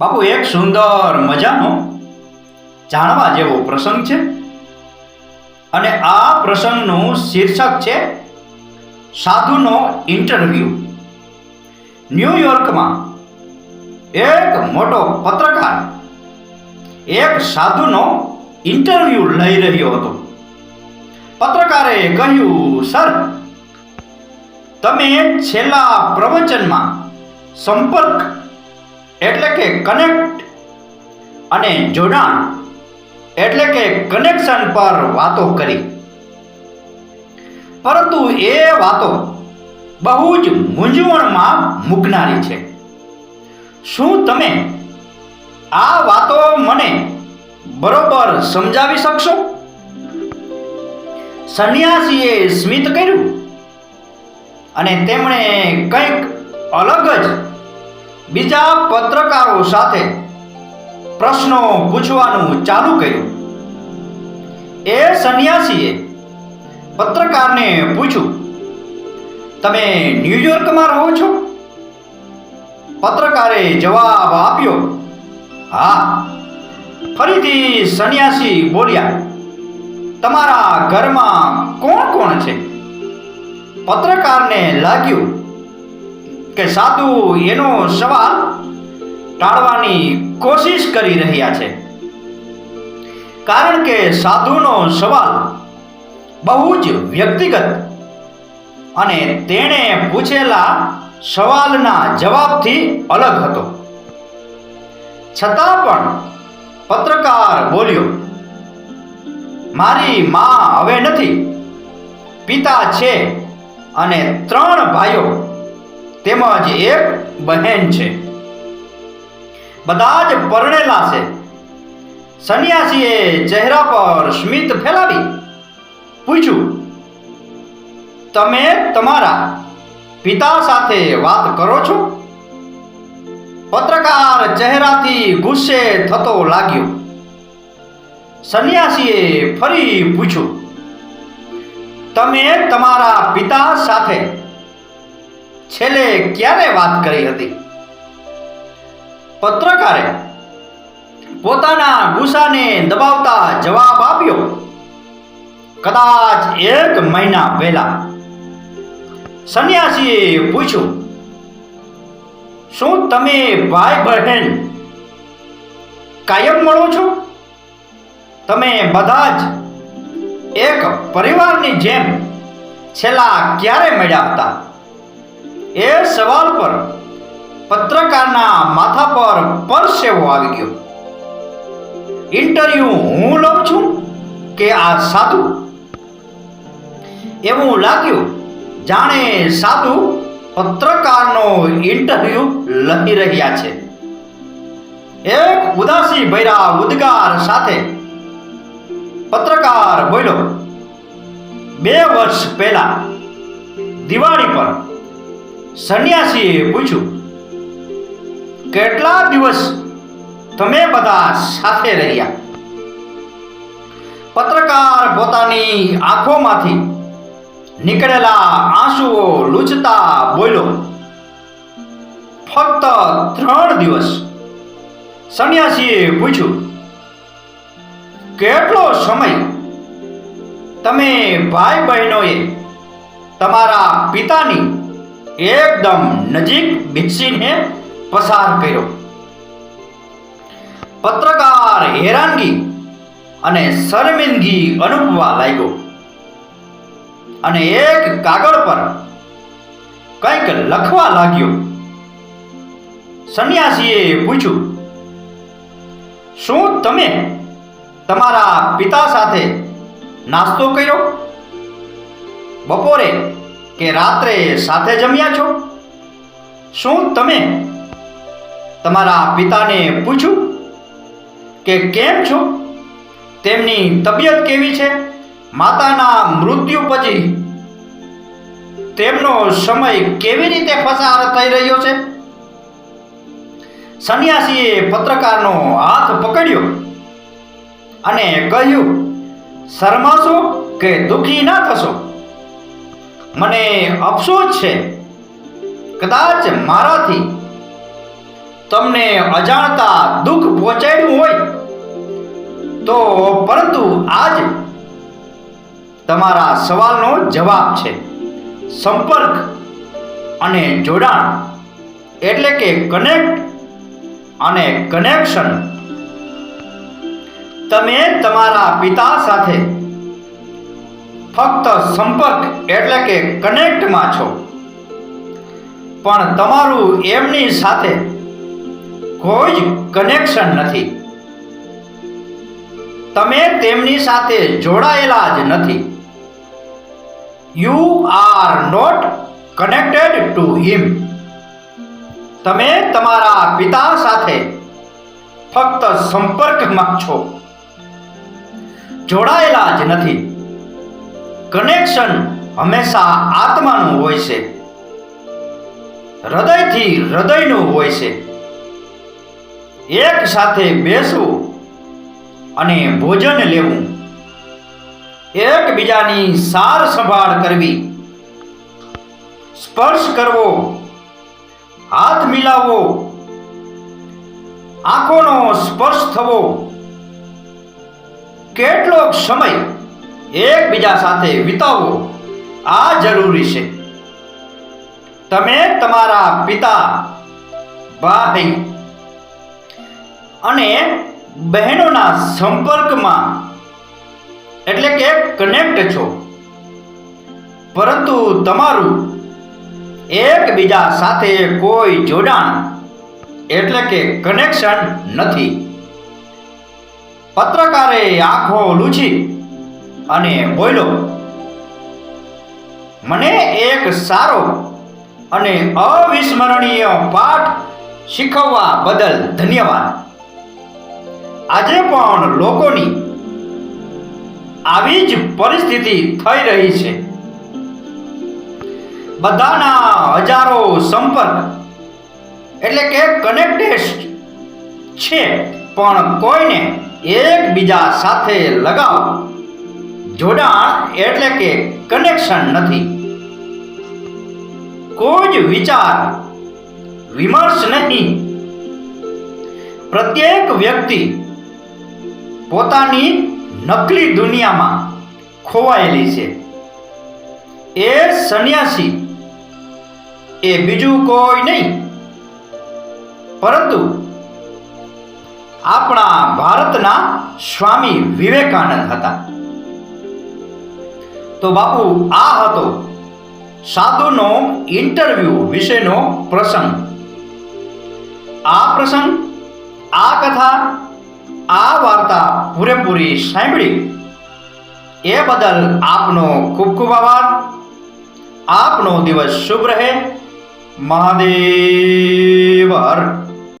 બાપુ, એક સુંદર મજાનો જાણવા જેવો પ્રસંગ છે. અને આ પ્રસંગનું શીર્ષક છે, સાધુનો ઇન્ટરવ્યૂ ન્યુયોર્કમાં એક મોટો પત્રકાર એક સાધુનો ઇન્ટરવ્યૂ લઈ રહ્યો હતો. પત્રકારે કહ્યું, સર, તમે છેલ્લા પ્રવચનમાં સંપર્ક એટલે કે કનેક્ટ અને જોડાણ એટલે કે કનેક્શન પર વાતો કરી. પરંતુ એ વાતો બહુ જ મૂંઝવણમાં મૂકનારી છે. શું તમે આ વાતો મને બરોબર સમજાવી શકશો? સંન્યાસીએ સ્મિત કર્યું અને તેમણે કંઈક અલગ જ બીજા પત્રકારો સાથે પ્રશ્નો પૂછવાનું ચાલુ કર્યું. એ સંન્યાસીએ પત્રકારને પૂછ્યું, તમે ન્યુયોર્કમાં રહો છો? પત્રકારે જવાબ આપ્યો, હા. ફરીથી સંન્યાસી બોલ્યા, તમારા ઘરમાં કોણ કોણ છે? પત્રકારને લાગ્યું કે સાધુ એનો સવાલ ટાળવાની કોશિશ કરી રહ્યા છે. કારણ કે સાધુનો સવાલ બહુ જ વ્યક્તિગત અને તેણે પૂછેલા સવાલના જવાબથી અલગ હતો. છતાં પણ પત્રકાર બોલ્યો, મારી માં હવે નથી. પિતા છે અને ત્રણ ભાઈઓ તેમજ એક બહેન છે. બધા જ પરણેલા છે. સન્યાસીએ ચહેરા પર સ્મિત ફેલાવી પૂછ્યું, તમે તમારા પિતા સાથે વાત કરો છો? પત્રકાર ચહેરાથી ગુસ્સે થતો લાગ્યો. સન્યાસીએ ફરી પૂછ્યું, તમે તમારા પિતા સાથે છેલ્લે ક્યારે વાત કરી હતી? પત્રકારે પોતાના ગુસ્સાને દબાવતા જવાબ આપ્યો, કદાચ એક મહિના પહેલા. સંન્યાસીએ પૂછ્યું, શું તમે ભાઈ બહેન કાયમ મળો છો? તમે બધા જ એક પરિવારની જેમ છેલ્લા ક્યારે મળ્યા હતા? એ સવાલ પર પત્રકારના માથા પર પરસેવો આવી ગયો. ઇન્ટરવ્યુ હું લઉં છું કે આ સાધુ? એવું લાગ્યું, જાણે સાધુ પત્રકારનો ઇન્ટરવ્યુ લઈ રહ્યા છે. એક ઉદાસી ભૈરા ઉદ્ગાર સાથે પત્રકાર બોલ્યો, બે વર્ષ પહેલા દિવાળી પર સંન્યાસીએ પૂછ્યું, કેટલા દિવસ તમે બધા સાથે રહ્યા? પત્રકાર પોતાની આંખોમાંથી નીકળેલા આંસુઓ લૂછતા બોલ્યો, ફક્ત ત્રણ દિવસ. સંન્યાસીએ પૂછ્યું, કેટલો સમય તમે ભાઈ બહેનોએ તમારા પિતાની એકદમ નજીક ભીંસીને પસાર કર્યો. પત્રકાર હેરાનગી અને શર્મિંદગી અનુભવવા લાગ્યો. અને એક કાગળ પર કંઈક લખવા લાગ્યો. સંન્યાસીએ પૂછ્યું, શું તમે તમારા પિતા સાથે નાસ્તો કર્યો? બપોરે કે રાત્રે સાથે જમ્યા છો? શું તમે તમારા પિતાને પૂછ્યું કે કેમ છો? તેમની તબિયત કેવી છે? માતાના મૃત્યુ પછી તેમનો સમય કેવી રીતે પસાર થઈ રહ્યો છે? સંન્યાસીએ પત્રકારનો હાથ પકડ્યો અને કહ્યું, શરમાશો કે દુઃખી ના થશો? મને અફસોસ છે. કદાચ મારાથી તમને અજાણતા દુઃખ પહોંચાડ્યું હોય, તો પરંતુ આજ તમારા સવાલનો જવાબ છે. સંપર્ક અને જોડાણ એટલે કે કનેક્ટ અને કનેક્શન તમે તમારા પિતા સાથે ફક્ત સંપર્ક એટલે કે કનેક્ટમાં છો. પણ તમારું એમની સાથે કોઈ જ કનેક્શન નથી. તમે તેમની સાથે જોડાયેલા જ નથી. You are not connected to him તમે તમારા પિતા સાથે ફક્ત સંપર્કમાં છો. જોડાયેલા જ નથી. કનેક્શન હંમેશા આત્માનું હોય છે. હૃદયથી હૃદયનું હોય છે. એક સાથે બેસવું અને ભોજન લેવું. એકબીજાની સાર સંભાળ કરવી. સ્પર્શ કરવો. હાથ મિલાવવો. આંખોનો સ્પર્શ થવો. કેટલોક સમય એકબીજા સાથે વિતાવવો આ જરૂરી છે. તમે તમારા પિતા, ભાઈ અને બહેનોના સંપર્કમાં એટલે કે કનેક્ટ છો. પરંતુ તમારું એકબીજા સાથે કોઈ જોડાણ એટલે કે કનેક્શન નથી. પત્રકારે આંખો લૂછી અને બોલ્યો, મને એક સારો અને અવિસ્મરણીય પાઠ શીખવવા બદલ ધન્યવાદ. આજે પણ લોકોની આવી જ પરિસ્થિતિ થઈ રહી છે. બધાના હજારો સંપર્ક એટલે કે કનેક્ટેડ છે, પણ કોઈને એકબીજા સાથે લગાવ. જોડાણ એટલે કે કનેક્શન નથી. કોઈ જ વિચાર, વિમર્શ નહીં. પ્રત્યેક વ્યક્તિ પોતાની નકલી દુનિયામાં ખોવાયેલી છે. એ સંન્યાસી, એ બીજું કોઈ નહીં. પરંતુ આપણા ભારતના સ્વામી વિવેકાનંદ હતા. તો બાપુ, આ હતો સાધુનો ઇન્ટરવ્યૂ વિશેનો પ્રસંગ. આ પ્રસંગ, આ કથા, આ વાર્તા પૂરેપૂરી સાંભળી. એ બદલ આપનો ખૂબ ખૂબ આભાર. આપનો દિવસ શુભ રહે. મહાદેવ